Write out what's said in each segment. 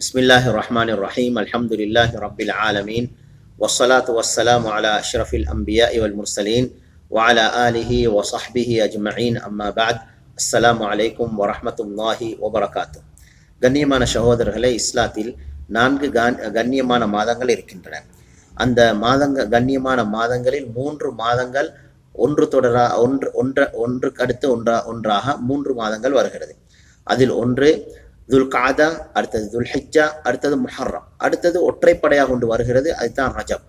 بسم الله الرحمن الرحيم الحمد لله رب العالمين والصلاة والسلام على أشرف الأنبياء والمرسلين وعلى آله وصحبه أجمعين أما بعد السلام عليكم ورحمة الله وبركاته கண்ணியமான சகோதரர்களே இஸ்லாத்தில் நான்கு கண் கண்ணியமான மாதங்கள் இருக்கின்றன அந்த மாதங்க கண்ணியமான மாதங்களில் மூன்று மாதங்கள் ஒன்று தொடரா ஒன்று ஒன்ற ஒன்றுக்கு அடுத்து ஒன்றா ஒன்றாக மூன்று மாதங்கள் வருகிறது அதில் ஒன்று துல் காதா அடுத்தது துல் ஹிஜ்ஜா அடுத்தது முஹர்ரம். அடுத்தது ஒற்றைப்படையாக கொண்டு வருகிறது அதுதான் ரஜப்.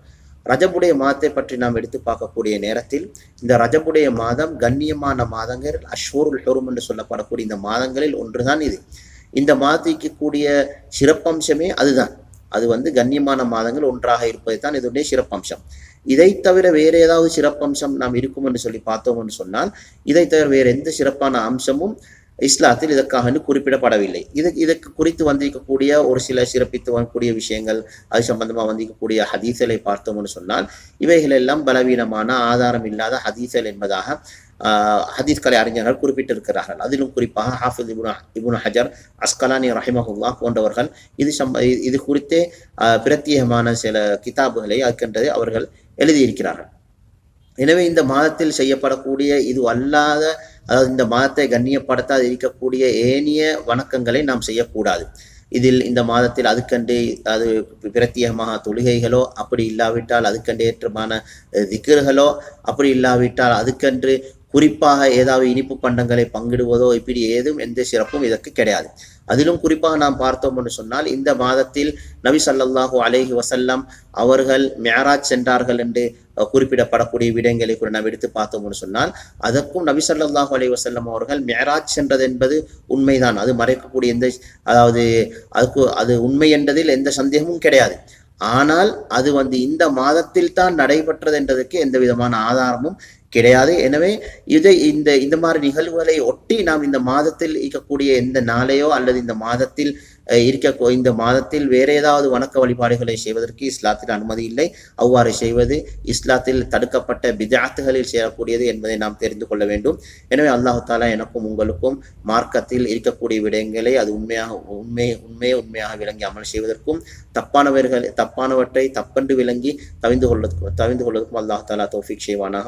ரஜபுடைய மாதத்தை பற்றி நாம் எடுத்து பார்க்கக்கூடிய நேரத்தில் இந்த ரஜபுடைய மாதம் கண்ணியமான மாதங்கள் அஷ்வருல் ஹுரும் என்று சொல்லப்படக்கூடிய இந்த மாதங்களில் ஒன்றுதான் இது. இந்த மாதத்துக்கு கூடிய சிறப்பம்சமே அதுதான். அது வந்து கண்ணியமான மாதங்கள் ஒன்றாக இருப்பது தான் இதனுடைய சிறப்பம்சம். இதை தவிர வேறு ஏதாவது சிறப்பம்சம் நாம் இருக்கும் என்று சொல்லி பார்த்தோம் என்று சொன்னால் இதை தவிர வேறு எந்த சிறப்பான அம்சமும் இஸ்லாத்தில் இதற்காக குறிப்பிடப்படவில்லை. இது இதற்கு குறித்து வந்திருக்கக்கூடிய ஒரு சில சிறப்பித்து வரக்கூடிய விஷயங்கள் அது சம்பந்தமாக வந்திருக்கக்கூடிய ஹதீசலை பார்த்தோம்னு சொன்னால் இவைகள் எல்லாம் பலவீனமான ஆதாரம் இல்லாத ஹதீசல் என்பதாக ஹதீஸ் கலை அறிஞர்கள் குறிப்பிட்டிருக்கிறார்கள். அதிலும் குறிப்பாக ஹாஃபிஸ் இபுன் இபுன் ஹஜர் அஸ்கலானி ரஹிமஹுல்லா போன்றவர்கள் இது சம்ப இது குறித்தே பிரத்யேகமான சில கிதாபுகளை அற்கின்றதை அவர்கள் எழுதியிருக்கிறார்கள். எனவே இந்த மாதத்தில் செய்யப்படக்கூடிய இது அல்லாத அதாவது இந்த மாதத்தை கண்ணியப்படுத்தாது இருக்கக்கூடிய ஏனிய வணக்கங்களை நாம் செய்யக்கூடாது. இதில் இந்த மாதத்தில் அதுக்கண்டு அது பிரத்யேகமாக தொழுகைகளோ அப்படி இல்லாவிட்டால் அதுக்கண்டு ஏற்றமான திக்கர்களோ அப்படி இல்லாவிட்டால் அதுக்கன்று குறிப்பாக ஏதாவது இனிப்பு பண்டங்களை பங்கிடுவதோ இப்படி ஏதும் எந்த சிறப்பும் இதற்கு கிடையாது. அதிலும் குறிப்பாக நாம் பார்த்தோம் என்று சொன்னால் இந்த மாதத்தில் நபி சல்லாஹூ அலேஹி வசல்லம் அவர்கள் மேராஜ் சென்றார்கள் என்று குறிப்பிடப்படக்கூடிய விடயங்களை கூட நாம் எடுத்து பார்த்தோம் என்று சொன்னால் அதற்கும் நபி சல்லாஹூ அலி வசல்லம் அவர்கள் மேராஜ் சென்றது என்பது உண்மைதான். அது மறைக்கக்கூடிய எந்த அதாவது அதுக்கு அது உண்மை என்றதில் எந்த சந்தேகமும் கிடையாது. ஆனால் அது வந்து இந்த மாதத்தில் தான் நடைபெற்றது என்றதுக்கு எந்த விதமான ஆதாரமும் கிடையாது. எனவே இதை இந்த இந்த மாதிரி நிகழ்வுகளை ஒட்டி நாம் இந்த மாதத்தில் இருக்கக்கூடிய எந்த நாளையோ அல்லது இந்த மாதத்தில் இருக்க இந்த மாதத்தில் வேற ஏதாவது வணக்க வழிபாடுகளை செய்வதற்கு இஸ்லாத்தில் அனுமதி இல்லை. அவ்வாறு செய்வது இஸ்லாத்தில் தடுக்கப்பட்ட விதாத்துகளில் சேரக்கூடியது என்பதை நாம் தெரிந்து கொள்ள வேண்டும். எனவே அல்லாஹு தாலா எனக்கும் உங்களுக்கும் மார்க்கத்தில் இருக்கக்கூடிய விடயங்களை அது உண்மையாக உண்மை உண்மையை உண்மையாக விளங்கி அமல் செய்வதற்கும் தப்பானவர்கள் தப்பானவற்றை தப்பென்று விளங்கி தவிந்து கொள்ள தவிந்து கொள்வதற்கும் அல்லாஹ் தாலா தோஃபிக் செய்வானாக.